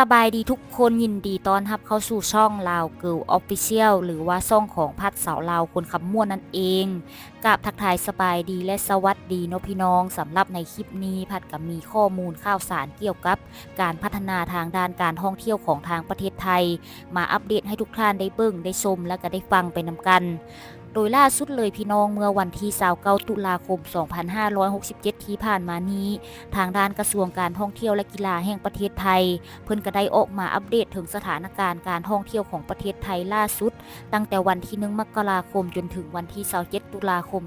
สบายดีทุกคนยินดีต้อนรับเข้าสู่ช่องลาวเกิลออฟฟิเชียลหรือว่าช่องของพัดเสาลาวคนคำม่วนนั่นเองกับทักทายสบายดีและสวัสดีเนาะพี่น้องสำหรับในคลิปนี้พัดกับมีข้อมูลข่าวสารเกี่ยวกับ การพัฒนาทางด้านการท่องเที่ยวของทางประเทศไทย มาอัปเดตให้ทุกท่านได้เบิ่งได้ชมและก็ได้ฟังไปนำกัน โดยล่าสุดเลยพี่น้องเมื่อวันที่29ตุลาคม 2567 ที่ผ่านมานี้ ทางด้านกระทรวงการท่องเที่ยวและกีฬาแห่งประเทศไทย เพิ่นก็ได้ออกมาอัปเดตถึงสถานการณ์การท่องเที่ยวของประเทศไทยล่าสุด ตั้งแต่วันที่1มกราคมจนถึงวันที่27ตุลาคม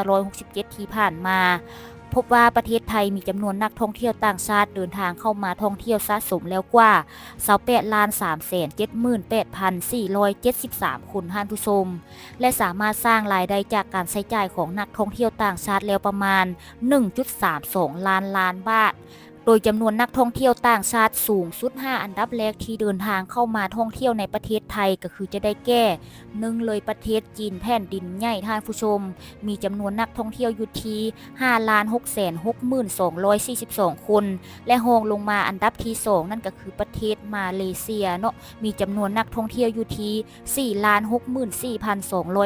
2567 ที่ผ่านมา พบว่าประเทศไทยมีจำนวนนักท่องเที่ยวต่างชาติเดินทางเข้ามาท่องเที่ยวสะสมแล้วกว่า28ล้าน3แสน78,473 คนท่านผู้ชม และสามารถสร้างรายได้จากการใช้จ่ายของนักท่องเที่ยวต่างชาติแล้วประมาณ 1.32 ล้านล้านบาท โดยจำนวนนักท่องเที่ยวต่างชาติสูงสุด 5 อันดับแรกที่เดินทางเข้ามาท่องเที่ยวในประเทศไทยก็คือจะได้แก้หนึ่งเลยประเทศจีนแผ่นดินใหญ่ท่านผู้ชม มีจำนวนนักท่องเที่ยวอยู่ที่5ล้าน6แสน6242 คน และรองลงมาอันดับที่ 2 นั่นก็คือประเทศมาเลเซียเนาะมีจำนวนนักท่องเที่ยวอยู่ที่4ล้าน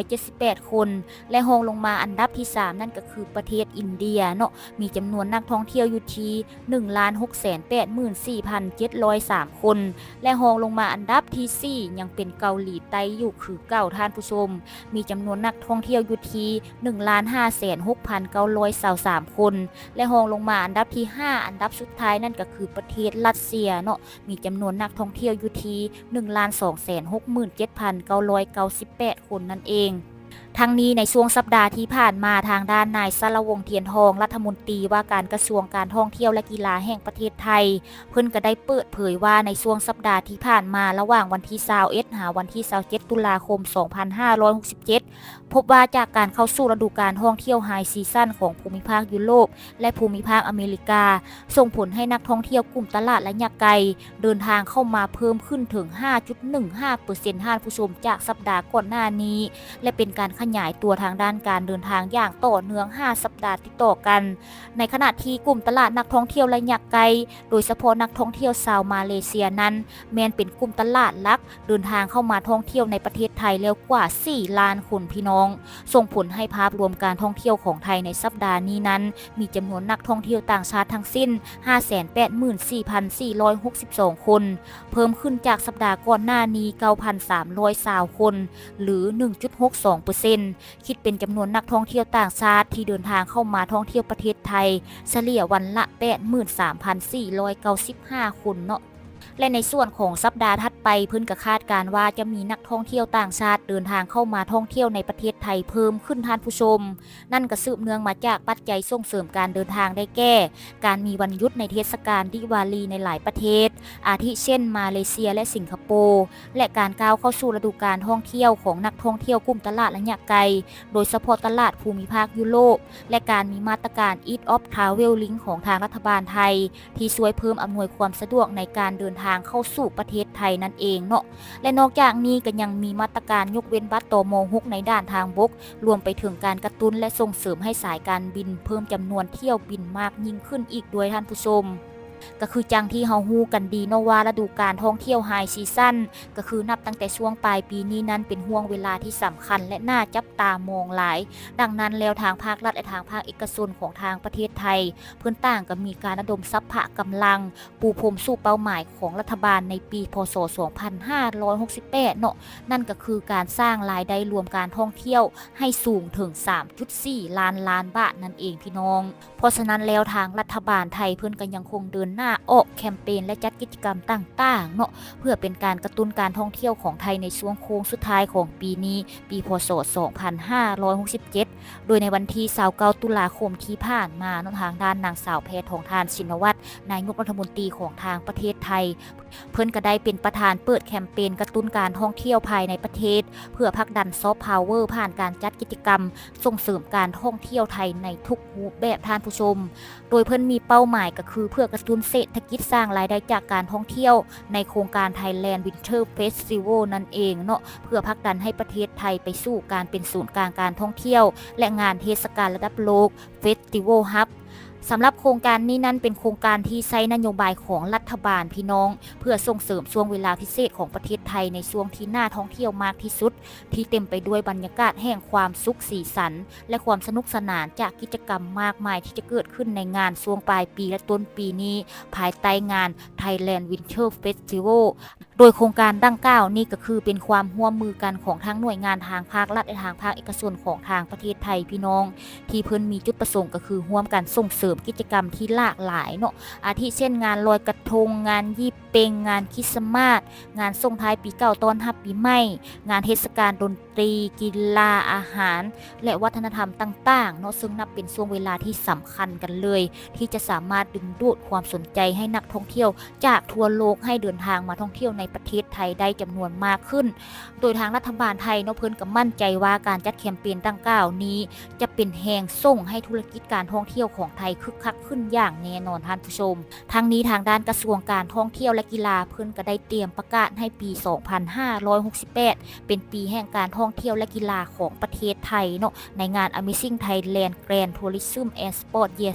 64,278 คน และรองลงมาอันดับที่ 3 นั่นก็คือประเทศอินเดียเนาะมีจำนวนนักท่องเที่ยวอยู่ที่1ล้าน684,703 คน และรองลงมาอันดับที่ 4 ยังเป็นเกาหลีใต้อยู่คือเก่าท่านผู้ชม มีจำนวนนักท่องเที่ยวอยู่ที่1ล้าน5,6,923 คน และรองลงมาอันดับที่ 5 อันดับสุดท้ายนั่นก็คือประเทศรัสเซียเนาะมีจำนวนนักท่องเที่ยวอยู่ที่1ล้าน267,998 คนนั่นเอง ทั้งนี้ในช่วงสัปดาห์ที่ผ่านมาทางด้านนายสรวงเทียนทองรัฐมนตรีว่าการกระทรวงการท่องเที่ยวและกีฬาแห่งประเทศไทย เพิ่นก็ได้เปิดเผยว่าในช่วงสัปดาห์ที่ผ่านมาระหว่างวันที่21หาวันที่27ตุลาคม 2567 พบว่าจากการเข้าสู่ฤดูการท่องเที่ยวไฮซีซั่นของภูมิภาคยุโรปและภูมิภาคอเมริกา ส่งผลให้นักท่องเที่ยวกลุ่มตลาดและยักไกลเดินทางเข้ามาเพิ่มขึ้นถึง 5.15%ท่านผู้ชมจากสัปดาห์ก่อนหน้านี้ และเป็นการขยายตัวทางด้านการเดินทางอย่างต่อเนื่อง 5 สัปดาห์ติดต่อกัน ในขณะที่กลุ่มตลาดนักท่องเที่ยวและยักษ์ไกล โดยเฉพาะนักท่องเที่ยวชาวมาเลเซียนั้น แมนเป็นกลุ่มตลาดลักเดินทางเข้ามาท่องเที่ยวในประเทศไทยแล้วกว่า 4 ล้านคนพี่น้อง ส่งผลให้ภาพรวมการท่องเที่ยวของไทยในสัปดาห์นี้นั้น มีจำนวนนักท่องเที่ยวต่างชาติทั้งสิ้น 584,462 คน เพิ่มขึ้นจากสัปดาห์ก่อนหน้านี้9,320คน หรือ 1.62%คิดเป็นจำนวนนักท่องเที่ยวต่างชาติที่เดินทางเข้ามาท่องเที่ยวประเทศไทย เฉลี่ยวันละ 83,495 คนเนาะ และในส่วนของสัปดาห์ถัดไปเพิ่นก็คาดการว่าจะมีนักท่องเที่ยวต่างชาติเดินทางเข้ามาท่องเที่ยวในประเทศไทยเพิ่มขึ้นท่านผู้ชม นั่นก็สืบเนื่องมาจากปัจจัยส่งเสริมการเดินทางได้แก่ การมีวันหยุดในเทศกาลดิวาลีในหลายประเทศ อาทิเช่น มาเลเซียและสิงคโปร์และการก้าวเข้าสู่ฤดูการท่องเที่ยวของนักท่องเที่ยวกลุ่มตลาดระยะไกล โดยเฉพาะตลาดภูมิภาคยุโรปและการมีมาตรการ Eat of Travel Link ของทางรัฐบาลไทย ที่ช่วยเพิ่มอำนวยความสะดวกในการเดินินทางเข้าสู่ประเทศไทยนั่นเองเนาะและนอกจากนี้ก็ยังมีมาตรการยกเว้นบัตรตม6ในด้านทางบก รวมไปถึงการกระตุ้นและส่งเสริมให้สายการบิน เพิ่มจำนวนเที่ยวบินมากยิ่งขึ้นอีกด้วยท่านผู้ชม ก็คือจังที่เฮาฮู้กันดีเนาะว่าฤดูการท่องเที่ยวไฮซีซั่นก็คือนับตั้งแต่ช่วงปลายปีนี้นั้นเป็นห่วงเวลาที่สำคัญและน่าจับตามองหลาย ดังนั้นแล้วทางภาครัฐและทางภาคเอกชนของทางประเทศไทย เพื่อนต่างก็มีการระดมทรัพย์กำลัง ปูพรมสู่เป้าหมายของรัฐบาลในปี พศ 2568 เนาะนั่นก็คือการสร้างรายได้รวมการท่องเที่ยวให้สูงถึง 3.4 ล้านล้านบาทนั่นเองพี่น้อง เพราะฉะนั้นแล้วทางรัฐบาลไทยเพื่อนก็ยังคงเดินนหน้าออกแคมเปญและจัดกิจกรรมต่างๆเนาะเพื่อเป็นการกระตุ้นการท่องเที่ยวของไทยในช่วงโค้งสุดท้ายของปีนี้ปีพศ 2567 โดยในวันที่29ตุลาคมที่ผ่านมาทางด้านนางสาวแพทองทานชินวัตรนายกรัฐมนตรีของทางประเทศไทย เพิ่นก็ได้เป็นประธานเปิดแคมเปญกระตุ้นการท่องเที่ยวภายในประเทศ เพื่อผลักดันซอฟต์พาวเวอร์ผ่านการจัดกิจกรรม ส่งเสริมการท่องเที่ยวไทยในทุกรูปแบบท่านผู้ชม โดยเพิ่นมีเป้าหมายก็คือเพื่อกระตุ้นเศรษฐกิจสร้างรายได้จากการท่องเที่ยว ในโครงการ Thailand Winter Festival นั่นเองเนาะเพื่อพักดันให้ประเทศไทยไปสู่การเป็นศูนย์กลางการท่องเที่ยว และงานเทศกาลระดับโลก Festival Hub สำหรับโครงการนี้นั้นเป็นโครงการที่ใช้นโยบายของรัฐบาลพี่น้อง เพื่อส่งเสริมช่วงเวลาพิเศษของประเทศไทยในช่วงที่น่าท่องเที่ยวมากที่สุด ที่เต็มไปด้วยบรรยากาศแห่งความสุขสีสัน และความสนุกสนานจากกิจกรรมมากมายที่จะเกิดขึ้นในงานช่วงปลายปีและต้นปีนี้ ภายใต้งาน Thailand Winter Festival โดยโครงการดังกล่าวนี่ก็คือเป็นความร่วมมือกันของทั้งหน่วยงานทางภาครัฐและทางภาคเอกชนของทางประเทศไทยพี่น้อง ที่เพิ่นมีจุดประสงค์ก็คือร่วมกันส่งเสริมกิจกรรมที่หลากหลายเนาะอาทิเช่นงานลอยกระทง งานยี่เปงงานคริสต์มาสงานส่งท้ายปีเก่าต้อนรับปีใหม่ งานเทศกาลดนตรี กีฬาอาหาร และวัฒนธรรมต่างๆเนาะซึ่งนับเป็นช่วงเวลาที่สำคัญกันเลย ที่จะสามารถดึงดูดความสนใจให้นักท่องเที่ยว จากทั่วโลกให้เดินทางมาท่องเที่ยวในประเทศไทยได้จำนวนมากขึ้น โดยทางรัฐบาลไทยเนาะเพิ่นก็มั่นใจว่าการจัดแคมเปญดังกล่าวนี้ จะเป็นแหงส่งให้ธุรกิจการท่องเที่ยวของไทยคึกคักขึ้นอย่างแน่นอนท่านผู้ชม ทั้งนี้ทางด้านกระทรวงการท่องเที่ยวและกีฬาเพิ่นก็ได้เตรียมประกาศให้ปี 2568 เป็นปีแห่งการท่องเที่ยวและกีฬาของประเทศไทยเนาะในงาน Amazing Thailand Grand Tourism and Sport Year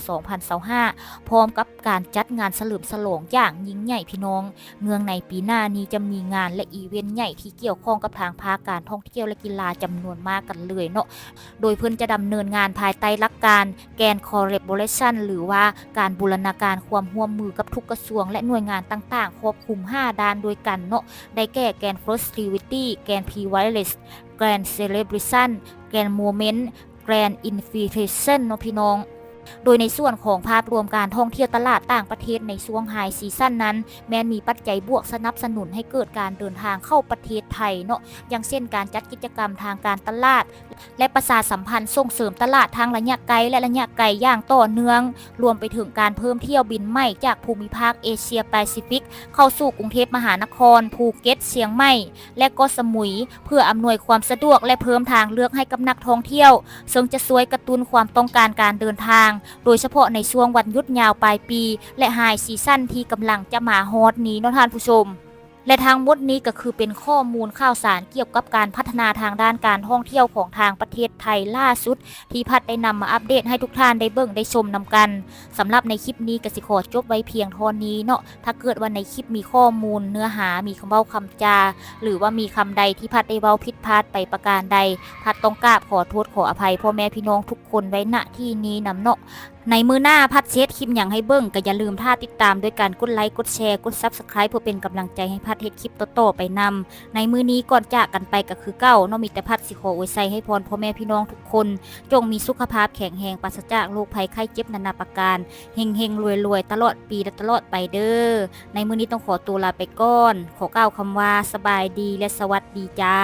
2025 พร้อมกับการจัดงานเฉลิมฉลองอย่างยิ่งใหญ่พี่น้องเนื่องในปีหน้านี้จะมีงานและอีเวนต์ใหญ่ที่เกี่ยวข้องกับทางภาคการท่องเที่ยวและกีฬาจำนวนมากกันเลยเนาะโดยเพิ่นจะดำเนินงานภายใต้หลักการแกน collaboration หรือว่าการบูรณาการความร่วมมือกับทุกกระทรวง และหน่วยงานต่างๆ ควบคุม 5 ด้านโดยกันเนาะได้แก่แกน positivity แกน p wireless แกน celebration แกน moment แกน invitation เนาะพี่น้อง โดยในส่วนของภาพรวมการท่องเที่ยวตลาดต่างประเทศในช่วงไฮซีซั่นนั้น แม้นมีปัจจัยบวกสนับสนุนให้เกิดการเดินทางเข้าประเทศไทยเนาะอย่างเช่นการจัดกิจกรรมทางการตลาด และประชาสัมพันธ์ส่งเสริมตลาดทางระยะไกลและระยะไกลอย่างต่อเนื่อง รวมไปถึงการเพิ่มเที่ยวบินใหม่จากภูมิภาคเอเชียแปซิฟิก เข้าสู่กรุงเทพมหานคร ภูเก็ตเชียงใหม่ และก็สมุย เพื่ออำนวยความสะดวกและเพิ่มทางเลือกให้กับนักท่องเที่ยว ซึ่งจะช่วยกระตุ้นความต้องการการเดินทางโดยเฉพาะในช่วงวันหยุดยาวปลายปี และไฮซีซั่นที่กำลังจะมาฮอตนี้เนาะท่านผู้ชม และทางหมดนี้ก็คือเป็นข้อมูลข่าวสารเกี่ยวกับการพัฒนาทางด้านการท่องเที่ยวของทางประเทศไทยล่าสุด ที่พัดได้นำมาอัปเดตให้ทุกท่านได้เบิ่งได้ชมนำกันสำหรับในคลิปนี้กสิขอจบไว้เพียงเท่านี้เนาะถ้าเกิดว่าในคลิปมีข้อมูลเนื้อหามีคำเว้าคำจา หรือว่ามีคำใดที่พัดได้เว้าผิดพลาดไปประการใด พัดต้องกราบขอโทษขออภัยพ่อแม่พี่น้องทุกคนไว้ณที่นี้นำเนาะในมือหน้าพัดเซตคลิปอย่างให้เบิ่งก็อย่าลืมท่าติดตามด้วยการกดไลค์กดแชร์กด Subscribe เพื่อเป็นกำลังใจให้พัดเฮ็ดคลิปต่อๆไปนำในมือนี้ก่อนจากกันไปก็คือเก้าเนาะมีแต่พัดสิขอไว้ใส่ให้พรพ่อแม่พี่น้องทุกคน จงมีสุขภาพแข็งแรงปราศจากโรคภัยไข้เจ็บนานาประการเฮงเฮงรวยรวยตลอดปีและตลอดไปเด้อในมือนี้ต้องขอตัวลาไปก่อน ขอกล่าวคำว่าสบายดีและสวัสดีจ้า